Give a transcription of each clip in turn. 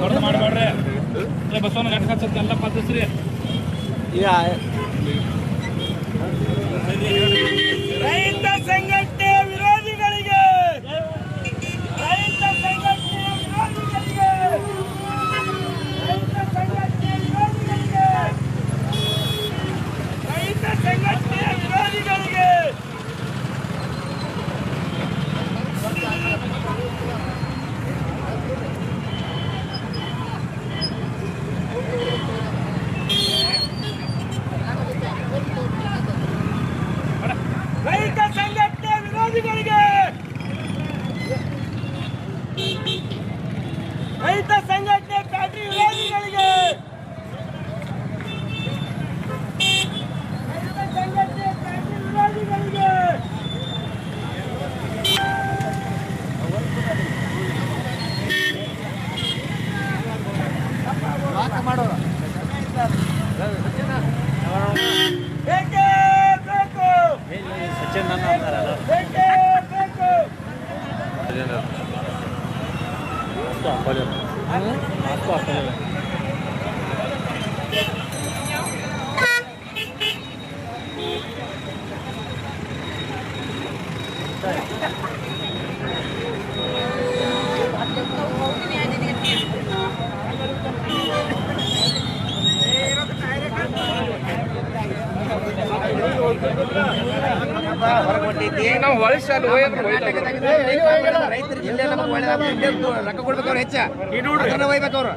ದೊಡ್ಡ ಮಾಡಬೇಡ್ರಿ ಬಸವನ ಗಂಟೆ ಹಚ್ಚತ್ತೆ ಎಲ್ಲ ಪದ್ಧತಿ ರೈತ ಸಂಘಟನೆ ವಿರೋಧಿಗಳಿಗೆ ರೈತ ಸಂಘಟನೆ ವಿರೋಧಿಗಳಿಗೆ ರೈತ ಸಂಘಟನೆ ವಿರೋಧಿಗಳಿಗೆ ರೈತ ಸಂಘಟನೆ ವಿರೋಧಿಗಳಿಗೆ ರೈತ ಸಂಘಟನೆ ವಿರೋಧಿಗಳಿಗೆ ರೈತ ಸಂಘಟನೆ ಫ್ಯಾಕ್ಟರಿ ವಿರೋಧಿಗಳಿಗೆ ರೈತ ಸಂಘಟನೆ ಫ್ಯಾಕ್ಟರಿ ವಿರೋಧಿಗಳಿಗೆ ಬೇಕೇ ಬೇಕು ಬೇಕೇ ಬೇಕು ನಾವು ಹೊಳಿಸಲು ರೈತರಿಗೆ ಇಲ್ಲೇ ನಮಗೆ ಒಳ್ಳೆ ರೊಕ್ಕ ಕೊಡ್ಬೇಕು ಹೆಚ್ಚ. ಅದನ್ನ ಒಯ್ಬೇಕು ಅವ್ರು.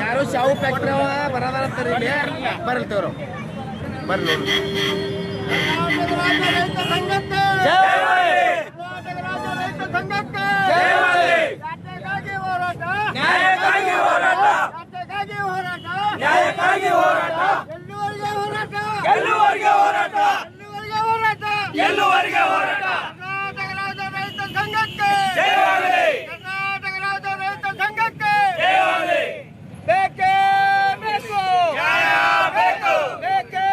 ಯಾರು ಶಾವು ಫ್ಯಾಕ್ಟ್ರಿ ಬರೋದಾರ ಕರ್ನಾಟಕ ಬರಲ್ತವ್ರು ಬರ್ಲಿ. ನ್ಯಾಯಕ್ಕಾಗಿ ಹೋರಾಟ ನ್ಯಾಯಕ್ಕಾಗಿ ಹೋರಾಟ ಗೆಲ್ಲುವವರೆಗೆ ಹೋರಾಟ? ಹೋರಾಟ? ಜಯವಾಗಲಿ ಜಯವಾಗಲಿ ಬೇಕೇ ಬೇಕು! ಬೇಕು! ಬೇಕೇ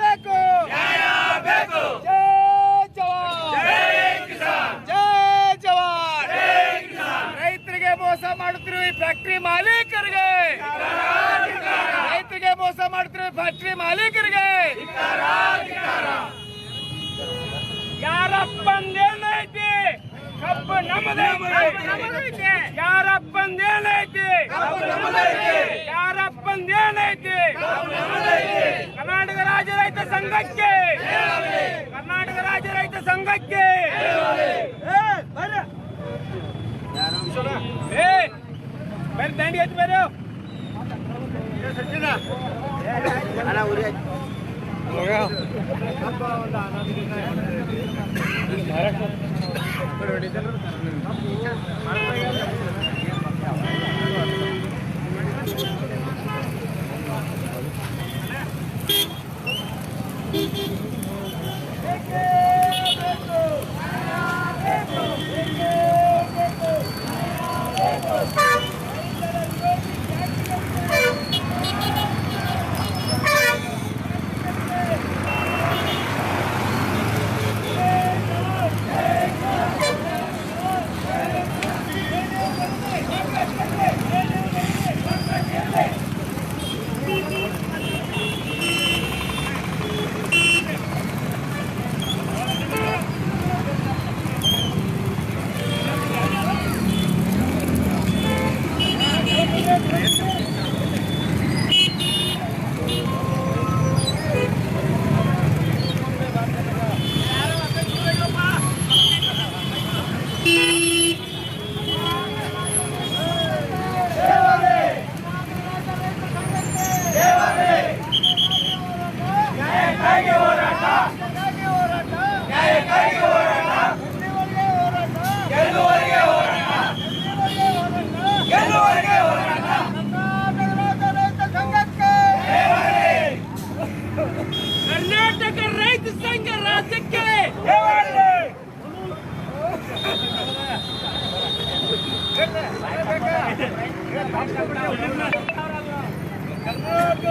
ಬೇಕು! ನ್ಯಾಯ ಬೇಕು! ಜೈ ಜವಾನ್! ಜೈ ಕಿಸಾನ್! ಜೈ ಜವಾನ್! ಜೈ ಕಿಸಾನ್! ರೈತರಿಗೆ ಮೋಸ ಮಾಡುತ್ತಿರುವ ಈ ಫ್ಯಾಕ್ಟರಿ ಮಾಲೀಕರಿಗೆ ರೈತರಿಗೆ ಫ್ಯಾಕ್ಟ್ರಿ ಮಾಲೀಕರಿಗೆ? ಯಾರಪ್ಪಂದೇನೈತಿ ಕಬ್ಬು ನಮ್ಮದೈತಿ ಯಾರಪ್ಪಂದೇನೈತಿ ಯಾರಪ್ಪಂದೇನೈತಿ ಕರ್ನಾಟಕ ರಾಜ್ಯ ರೈತ ಸಂಘಕ್ಕೆ. ಕರ್ನಾಟಕ ರಾಜ್ಯ ರೈತ ಸಂಘಕ್ಕೆ. ಬರ್ರಿ. ದಂಡಿ ಐತಿ ಬರ್ರಿ. ಮಹಾರಾಷ್ಟ್ರ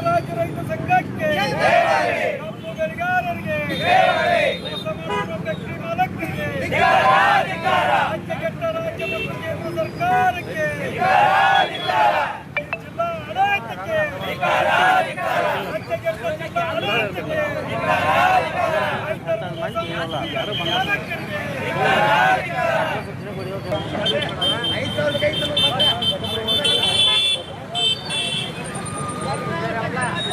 ಕರ್ನಾಟಕ ರಾಜ್ಯ ರೈತ ಸಂಘಕ್ಕೆ. ಕಬ್ಬು ಬೆಳೆಗಾರರಿಗೆ ಮೋಸ ಮಾಡುವ ಫ್ಯಾಕ್ಟರಿ ಮಾಲಕರಿಗೆ. ರಾಜ್ಯಗೆಟ್ಟ ರಾಜ್ಯ ಮತ್ತು ಕೇಂದ್ರ ಸರ್ಕಾರಕ್ಕೆ. ಜಿಲ್ಲಾ ಆಡಳಿತಕ್ಕೆ. ರಾಜ್ಯಗೆಟ್ಟ ಜಿಲ್ಲಾ ಆಡಳಿತಕ್ಕೆ. ರೈತರ ಮೋಸ ಮಾಡುವ hablar.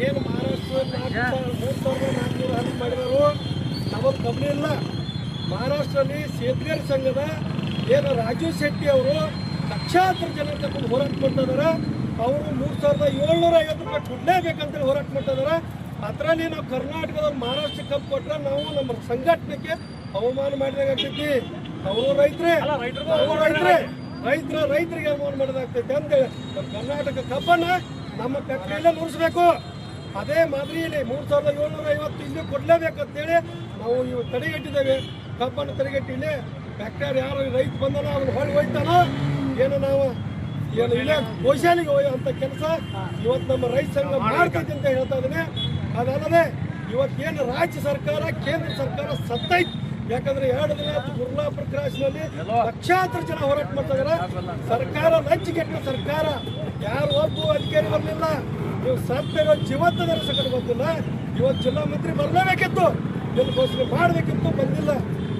ಏನು ಮಹಾರಾಷ್ಟ್ರ ನಾಲ್ಕು ಮೂರು ಸಾವಿರದ ನಾಲ್ಕುನೂರ ಹತ್ತು ಮಾಡಿದರು. ನಮಗೆ ಕಮ್ಮಿ ಇಲ್ಲ. ಮಹಾರಾಷ್ಟ್ರಲ್ಲಿ ಸೇತ್ರಿಯರ್ ಸಂಘದ ಏನು ರಾಜೀವ್ ಶೆಟ್ಟಿ ಅವರು ಲಕ್ಷಾಂತರ ಜನ ತಗೊಂಡು ಹೋರಾಟ ಮಾಡ್ತಿದಾರ ಅವರು ಮೂರು ಸಾವಿರದ ಏಳ್ನೂರ ಐವತ್ತು ರೂಪಾಯಿ ಕೊಡಲೇಬೇಕಂತೇಳಿ ಹೋರಾಟ ಮಾಡ್ತಿದಾರ ಅದರಲ್ಲಿ ನಾವು ಕರ್ನಾಟಕದ ಮಹಾರಾಷ್ಟ್ರ ಕಪ್ ಕೊಟ್ಟರೆ ನಾವು ನಮ್ಮ ಸಂಘಟನೆಗೆ ಅವಮಾನ ಮಾಡಿದಾಗ್ತೈತಿ ಅವರು ರೈತರೇ ರೈತರೇ ರೈತರ ರೈತರಿಗೆ ಅವಮಾನ ಮಾಡಿದಾಗ್ತೈತಿ ಅಂತೇಳಿ ನಮ್ಮ ಕರ್ನಾಟಕ ಕಬ್ಬನ್ನ ನಮ್ಮ ಕಟ್ಟೆಯಲ್ಲೇ ನುಡಿಸ್ಬೇಕು. ಅದೇ ಮಾದರಿಯಲ್ಲಿ ಮೂರು ಸಾವಿರದ ಏಳ್ನೂರ ಐವತ್ತು ಇಲ್ಲಿ ಕೊಡಲೇಬೇಕಂತೇಳಿ ನಾವು ಇವು ತಡೆಗಟ್ಟಿದ್ದೇವೆ. ಕಬ್ಬನ್ನು ತಡೆಗಟ್ಟಿಲ್ಲ ಟ್ಯಾಕ್ಟರ್ ಫ್ಯಾಕ್ಟರಿ ಯಾರು ರೈತ ಬಂದನೋ ಅವ್ನು ಹೊಳಿ ಹೋಯ್ತಾನೋ ಏನು ನಾವು? ಏನು ಇಲ್ಲ. ಗೋಶಾಲೆಗೆ ಹೋಯೋ ಅಂತ ಕೆಲಸ ಇವತ್ತು ನಮ್ಮ ರೈತ ಸಂಘ ಮಾಡ್ತೈತೆ ಅಂತ ಹೇಳ್ತಾ ಇದ್ದೀನಿ. ಅದಲ್ಲದೆ ಇವತ್ತೇನು ರಾಜ್ಯ ಸರ್ಕಾರ ಕೇಂದ್ರ ಸರ್ಕಾರ ಸತ್ತೈತೆ. ಯಾಕಂದ್ರೆ ಎರಡು ದಿನ ಗುರುಲಾಪುರ ಕ್ರಾಸ್ನಲ್ಲಿ ಲಕ್ಷಾಂತರ ಜನ ಹೋರಾಟ ಮಾಡ್ತಾ ಇದಾರೆ. ಸರ್ಕಾರ ನಂಚಿಕೆಟ್ಟ ಸರ್ಕಾರ. ಯಾರು ಒಬ್ಬ ಅಧಿಕಾರಿ ಬರಲಿಲ್ಲ. ನೀವು ಸತ್ತಿರೋ ಜೀವಂತ ದರ್ಶಕರು ಬಂದಿಲ್ಲ. ಇವತ್ತು ಜಿಲ್ಲಾ ಮಂತ್ರಿ ಬರಲೇಬೇಕಿತ್ತು. ಘೋಷಣೆ ಮಾಡಬೇಕಿತ್ತು ಬಂದಿಲ್ಲ.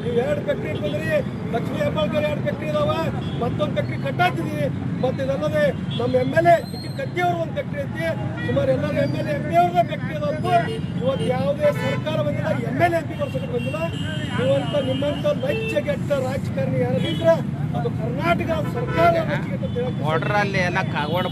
ನೀವು ಎರಡು ಫ್ಯಾಕ್ಟ್ರಿ ಇಟ್ಕೊಂಡ್ರಿ, ಲಕ್ಷ್ಮೀ ಹೆಬ್ಬಾಳ್ಕರ್ ಎರಡು ಫ್ಯಾಕ್ಟ್ರಿ ಇದಾವ, ಮತ್ತೊಂದು ಫ್ಯಾಕ್ಟ್ರಿ ಕಟ್ಟಾತಿದೀವಿ ಮತ್ತೆ ಇದಲ್ಲದೆ ನಮ್ಮ ಎಂ ಎಲ್ ಎ ಕತ್ತಿ ಅವರು ಒಂದು ಫ್ಯಾಕ್ಟ್ರಿ ಐತಿ. ಸುಮಾರು ಎಲ್ಲರೂ M L A M P factory ಇದಾವಂತೂ ಇವತ್ತು ಯಾವುದೇ ಸರ್ಕಾರ ಬಂದಿಲ್ಲ, M L A M P ವರ್ಷಕ್ಕೆ ಬಂದಿಲ್ಲ. ನೀವಂತ, ನಿಮ್ಮಂತ ಲಜ್ಜೆಗೆಟ್ಟ ರಾಜಕಾರಣಿ ಯಾರು ಇದ್ರೆ ಅದು ಕರ್ನಾಟಕ ಸರ್ಕಾರ ಬಾರ್ಡರ್ ಅಲ್ಲಿ ಎಲ್ಲ ಕಾಗವಾಡ